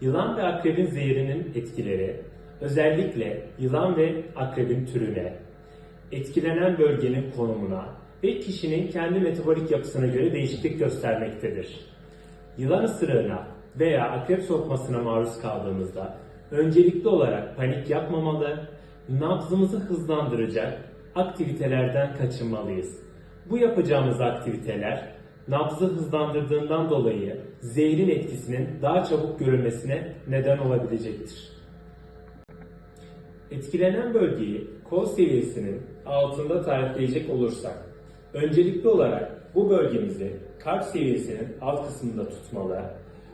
Yılan ve akrebin zehrinin etkileri, özellikle yılan ve akrebin türüne, etkilenen bölgenin konumuna ve kişinin kendi metabolik yapısına göre değişiklik göstermektedir. Yılan ısırığına veya akrep sokmasına maruz kaldığımızda öncelikli olarak panik yapmamalı, nabzımızı hızlandıracak aktivitelerden kaçınmalıyız. Bu yapacağımız aktiviteler nabzı hızlandırdığından dolayı zehrin etkisinin daha çabuk görülmesine neden olabilecektir. Etkilenen bölgeyi kol seviyesinin altında tarifleyecek olursak, öncelikli olarak bu bölgemizi kalp seviyesinin alt kısmında tutmalı,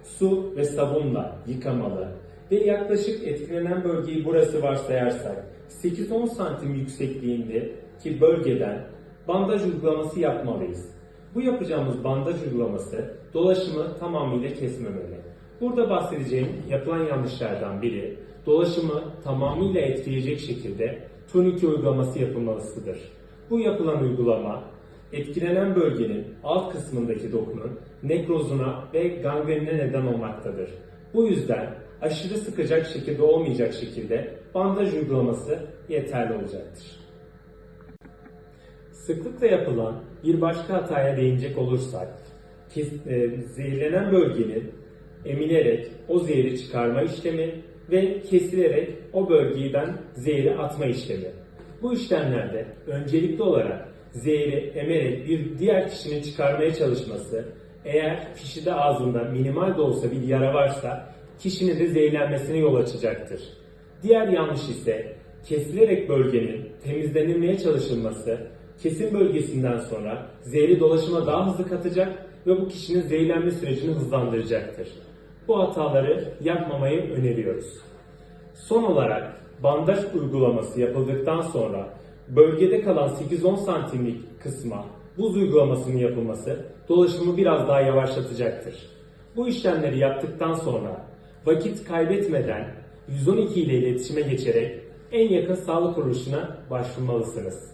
su ve sabunla yıkamalı ve yaklaşık etkilenen bölgeyi burası varsayarsak 8-10 santim yüksekliğindeki bölgeden bandaj uygulaması yapmalıyız. Bu yapacağımız bandaj uygulaması dolaşımı tamamıyla kesmemeli. Burada bahsedeceğim yapılan yanlışlardan biri dolaşımı tamamıyla etkileyecek şekilde turnike uygulaması yapılmalısıdır. Bu yapılan uygulama etkilenen bölgenin alt kısmındaki dokunun nekrozuna ve gangrenine neden olmaktadır. Bu yüzden aşırı sıkacak şekilde olmayacak şekilde bandaj uygulaması yeterli olacaktır. Sıklıkla yapılan bir başka hataya değinecek olursak, e, zehirlenen bölgenin emilerek o zehri çıkarma işlemi ve kesilerek o bölgeden zehri atma işlemi. Bu işlemlerde öncelikli olarak zehri emerek bir diğer kişinin çıkarmaya çalışması, eğer kişide ağzında minimal de olsa bir yara varsa kişinin de zehirlenmesine yol açacaktır. Diğer yanlış ise kesilerek bölgenin temizlenilmeye çalışılması, kesim bölgesinden sonra zehri dolaşıma daha hızlı katacak ve bu kişinin zehirlenme sürecini hızlandıracaktır. Bu hataları yapmamayı öneriyoruz. Son olarak bandaj uygulaması yapıldıktan sonra bölgede kalan 8-10 santimlik kısma buz uygulamasının yapılması dolaşımı biraz daha yavaşlatacaktır. Bu işlemleri yaptıktan sonra vakit kaybetmeden 112 ile iletişime geçerek en yakın sağlık kuruluşuna başvurmalısınız.